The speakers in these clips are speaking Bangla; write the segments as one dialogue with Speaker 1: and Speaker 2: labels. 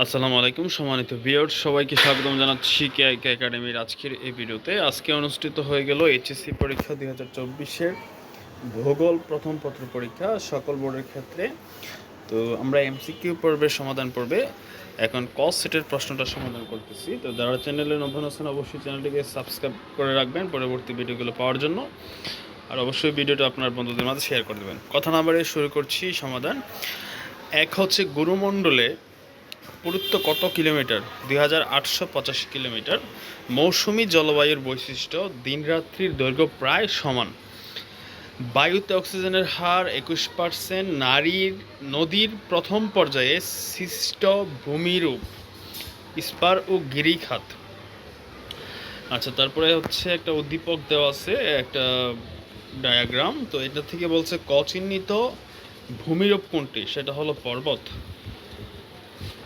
Speaker 1: আসসালামু আলাইকুম সম্মানিত বিয়ার্ড সবাইকে স্বাগতম জানাচ্ছি কে কে একাডেমির আজকের এই ভিডিওতে। আজকে অনুষ্ঠিত হয়ে গেল এইচএসসি পরীক্ষা দুই হাজার চব্বিশের ভূগোল প্রথম পত্র পরীক্ষা সকল বোর্ডের ক্ষেত্রে। তো আমরা এমসিকিউ পর্বের সমাধান পর্বে এখন কস সেটের প্রশ্নটা সমাধান করতেছি। তো যারা চ্যানেলে নভেন হোসেন অবশ্যই চ্যানেলটিকে সাবস্ক্রাইব করে রাখবেন পরবর্তী ভিডিওগুলো পাওয়ার জন্য। আর অবশ্যই ভিডিওটা আপনার বন্ধুদের মাঝে শেয়ার করে দেবেন। কথা না বাড়িয়ে শুরু করছি সমাধান। এক হচ্ছে গুরুমণ্ডলে পুরুত্ব কত কিলোমিটার? দুই হাজার আটশো পঁচাশি কিলোমিটার। মৌসুমি জলবায়ুর বৈশিষ্ট্য, দিনরাত্রির দৈর্ঘ্য প্রায় সমান। বায়ুতে অক্সিজেনের হার একুশ পার্সেন্ট, নারীর, নদীর প্রথম পর্যায়ে সৃষ্ট ভূমিরূপ, ইস্পার ও গিরিখাত। আচ্ছা তারপরে হচ্ছে একটা উদ্দীপক দেওয়া আছে, একটা ডায়াগ্রাম তো এটা থেকে বলছে ক চিহ্নিত ভূমিরূপ কোনটি? সেটা হলো পর্বত।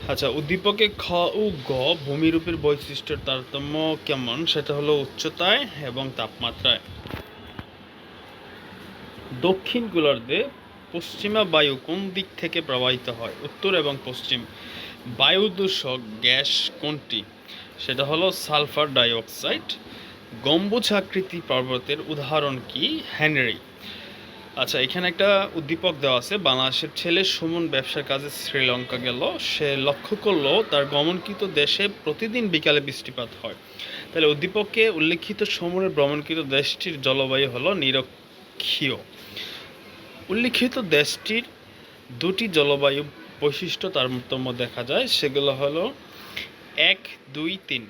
Speaker 1: আচ্ছা উদ্দীপকে খ ও গ ভূমিরূপের বৈশিষ্ট্যের তারতম্য কেমন? সেটা হলো উচ্চতায় এবং তাপমাত্রায়। দক্ষিণ গোলার্ধে পশ্চিমা বায়ু কোন দিক থেকে প্রবাহিত হয়? উত্তর এবং পশ্চিম। বায়ু দূষক গ্যাস কোনটি? সেটা হলো সালফার ডাইঅক্সাইড। গম্বুজাকৃতি পর্বতের উদাহরণ কি? হেনরি। আচ্ছা এখানে একটা উদ্দীপক দেওয়া আছে, বাংলাদেশের ছেলে সুমন ব্যবসার কাজে শ্রীলঙ্কা গেল। সে লক্ষ্য করল, তার গমনকৃত দেশে প্রতিদিন বিকালে বৃষ্টিপাত হয়। তাহলে উদ্দীপকে উল্লেখিত সমুদ্রের ভ্রমণকৃত দেশটির জলবায়ু হলো নিরক্ষীয়। উল্লেখিত দেশটির দুটি জলবায়ু বৈশিষ্ট্য তারতম্য দেখা যায়, সেগুলো হলো এক দুই তিন।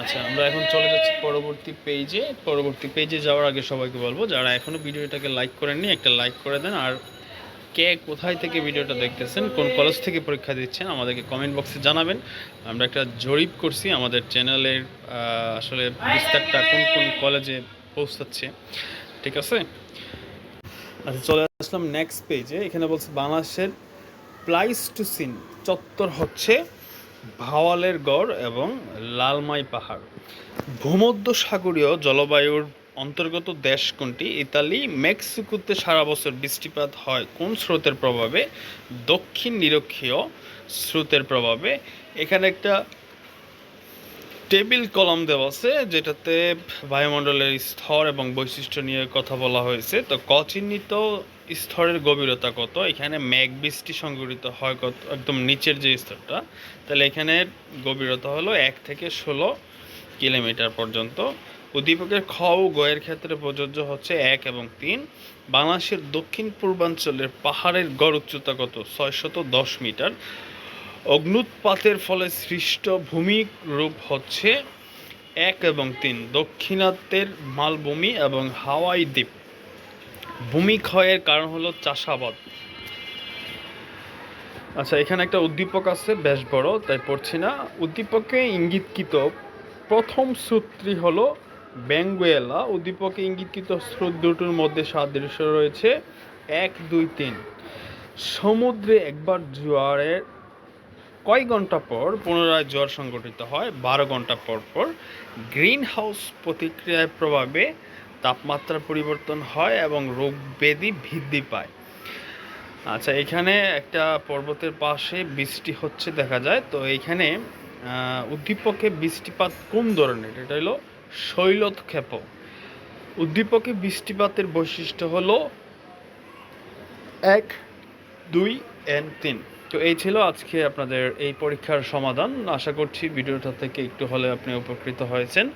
Speaker 1: আচ্ছা আমরা এখন চলে যাচ্ছি পরবর্তী পেজে পরবর্তী পেজে যাওয়ার আগে সবাইকে বলব, যারা এখনও ভিডিওটাকে লাইক করেননি, একটা লাইক করে দেন। আর কে কোথায় থেকে ভিডিওটা দেখতেছেন, কোন কলেজ থেকে পরীক্ষা দিচ্ছেন, আমাদেরকে কমেন্ট বক্সে জানাবেন। আমরা একটা জরিপ করছি আমাদের চ্যানেলের আসলে বিস্তারটা কোন কোন কলেজে পৌঁছাচ্ছে। ঠিক আছে? আচ্ছা চলে আসলাম নেক্সট পেজে এখানে বলছে, বাংলাদেশের প্লাইস্টোসিন চত্বর হচ্ছে ভাওয়ালের গড় এবং লালমাই পাহাড়। ভূমধ্য সাগরীয় জলবায়ুর অন্তর্গত দেশ কোনটি? ইতালি, মেক্সিকোতে সারা বছর বৃষ্টিপাত হয় কোন স্রোতের প্রভাবে? দক্ষিণ নিরক্ষীয় স্রোতের প্রভাবে। এখানে একটা টেবিল কলম দেওয়া আছে, যেটাতে বায়ুমণ্ডলের স্তর এবং বৈশিষ্ট্য নিয়ে কথা বলা হয়েছে। তো ক চিহ্নিত স্তরের গভীরতা কত? এখানে মেঘ বৃষ্টি সংঘটিত হয় কত? একদম নিচের যে স্তরটা। তাহলে এখানে গভীরতা হলো এক থেকে ষোলো কিলোমিটার পর্যন্ত। উদ্দীপকের খ ও গয়ের ক্ষেত্রে প্রযোজ্য হচ্ছে এক এবং তিন। বাংলাদেশের দক্ষিণ পূর্বাঞ্চলের পাহাড়ের গড় উচ্চতা কত? ছয়শত দশ মিটার। অগ্নুৎপাতের ফলে সৃষ্ট ভূমির রূপ হচ্ছে এক এবং তিন, দক্ষিণাত্যের মালভূমি এবং হাওয়াই দ্বীপ। ভূমিক্ষয়ের কারণ হলো চাষাবাদ। আচ্ছা এখানে একটা উদ্দীপক আছে, বেশ বড়, তাই পড়ছি না। উদ্দীপকে ইঙ্গিতকৃত প্রথম সূত্রটি হলো ব্যাঙ্গুয়েলা। উদ্দীপকে ইঙ্গিতকৃত স্রোত দুটোর মধ্যে সাদৃশ্য রয়েছে। এক, দুই, তিন। সমুদ্রে একবার জোয়ারের কয় ঘণ্টা পর পুনরায় জ্বর সংগঠিত হয়? বারো ঘণ্টা পর পর গ্রিন হাউস প্রতিক্রিয়ার প্রভাবে তাপমাত্রা পরিবর্তন হয় এবং রোগ ব্যাধি বৃদ্ধি পায়। আচ্ছা এখানে একটা পর্বতের পাশে বৃষ্টি হচ্ছে দেখা যায়। তো এইখানে উদ্দীপকে বৃষ্টিপাত কোন ধরনের? এটা হলো শৈলতক্ষেপ উদ্দীপকে বৃষ্টিপাতের বৈশিষ্ট্য হলো এক, দুই এন তিন। তো এই ছিল আজকে আপনাদের এই পরীক্ষার সমাধান। আশা করছি ভিডিওটা থেকে একটু হলে আপনি উপকৃত হয়েছেন।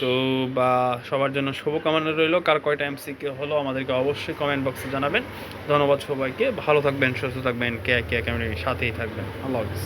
Speaker 1: তো বা সবার জন্য শুভকামনা রইল। কার কয়টা এমসি কে হলো আমাদেরকে অবশ্যই কমেন্ট বক্সে জানাবেন। ধন্যবাদ সবাইকে। ভালো থাকবেন, সুস্থ থাকবেন, কে কে ক্যামেরার সাথেই থাকবেন। আল্লাহ হাফিজ।